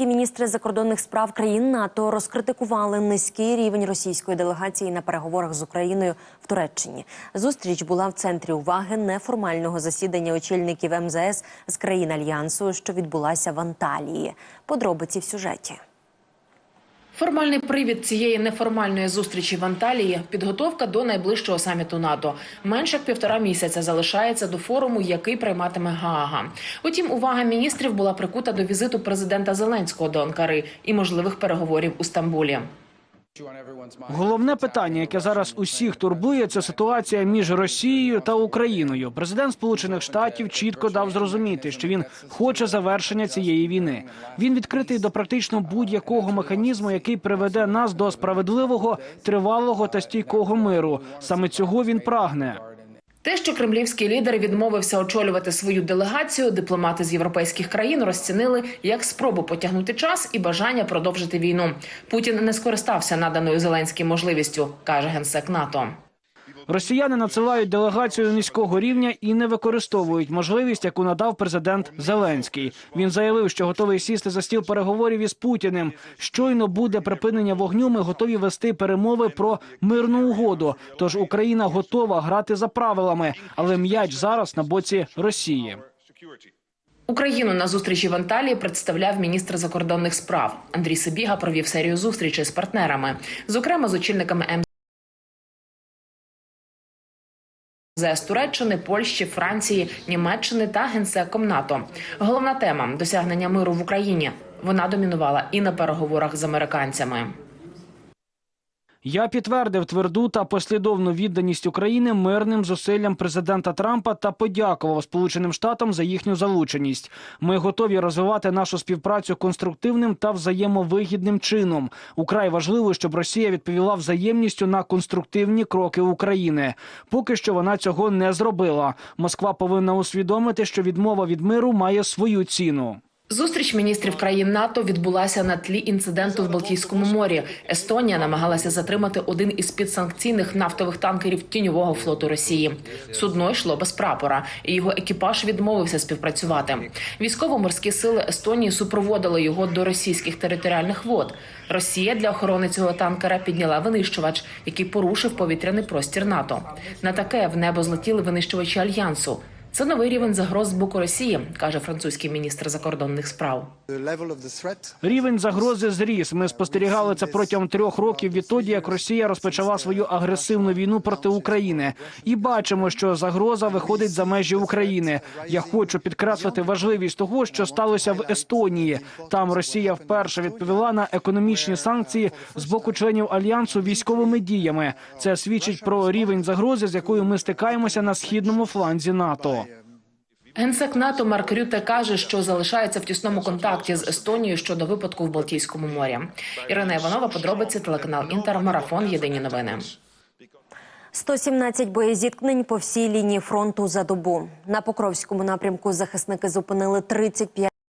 Європейські міністри закордонних справ країн НАТО розкритикували низький рівень російської делегації на переговорах з Україною в Туреччині. Зустріч була в центрі уваги неформального засідання очільників МЗС з країн альянсу, що відбулася в Анталії. Подробиці в сюжеті. Формальний привід цієї неформальної зустрічі в Анталії – підготовка до найближчого саміту НАТО. Менше як півтора місяця залишається до форуму, який прийматиме Гаага. Утім, увага міністрів була прикута до візиту президента Зеленського до Анкари і можливих переговорів у Стамбулі. Головне питання, яке зараз усіх турбує, це ситуація між Росією та Україною. Президент Сполучених Штатів чітко дав зрозуміти, що він хоче завершення цієї війни. Він відкритий до практично будь-якого механізму, який приведе нас до справедливого, тривалого та стійкого миру. Саме цього він прагне. Те, що кремлівський лідер відмовився очолювати свою делегацію, дипломати з європейських країн розцінили як спробу потягнути час і бажання продовжити війну. Путін не скористався наданою Зеленським можливістю, каже генсек НАТО. Росіяни надсилають делегацію низького рівня і не використовують можливість, яку надав президент Зеленський. Він заявив, що готовий сісти за стіл переговорів із Путіним. Щойно буде припинення вогню. Ми готові вести перемови про мирну угоду. Тож Україна готова грати за правилами, але м'яч зараз на боці Росії. Україну на зустрічі в Анталії представляв міністр закордонних справ. Андрій Сибіга провів серію зустрічей з партнерами, зокрема з очільниками МЗС Туреччини, Польщі, Франції, Німеччини та генсеком НАТО. Головна тема досягнення миру в Україні. Вона домінувала і на переговорах з американцями. Я підтвердив тверду та послідовну відданість України мирним зусиллям президента Трампа та подякував Сполученим Штатам за їхню залученість. Ми готові розвивати нашу співпрацю конструктивним та взаємовигідним чином. Украй важливо, щоб Росія відповіла взаємністю на конструктивні кроки України. Поки що вона цього не зробила. Москва повинна усвідомити, що відмова від миру має свою ціну. Зустріч міністрів країн НАТО відбулася на тлі інциденту в Балтійському морі. Естонія намагалася затримати один із підсанкційних нафтових танкерів тіньового флоту Росії. Судно йшло без прапора, і його екіпаж відмовився співпрацювати. Військово-морські сили Естонії супроводили його до російських територіальних вод. Росія для охорони цього танкера підняла винищувач, який порушив повітряний простір НАТО. На таке в небо злетіли винищувачі альянсу. Це новий рівень загроз з боку Росії, каже французький міністр закордонних справ. Рівень загрози зріс. Ми спостерігали це протягом трьох років відтоді, як Росія розпочала свою агресивну війну проти України, і бачимо, що загроза виходить за межі України. Я хочу підкреслити важливість того, що сталося в Естонії. Там Росія вперше відповіла на економічні санкції з боку членів альянсу військовими діями. Це свідчить про рівень загрози, з якою ми стикаємося на східному фланзі НАТО. Генсек НАТО Марк Рюте каже, що залишається в тісному контакті з Естонією щодо випадку в Балтійському морі. Ірина Іванова, подробиці телеканал Інтер, марафон. Єдині новини. 117 боєзіткнень по всій лінії фронту за добу. На Покровському напрямку захисники зупинили 35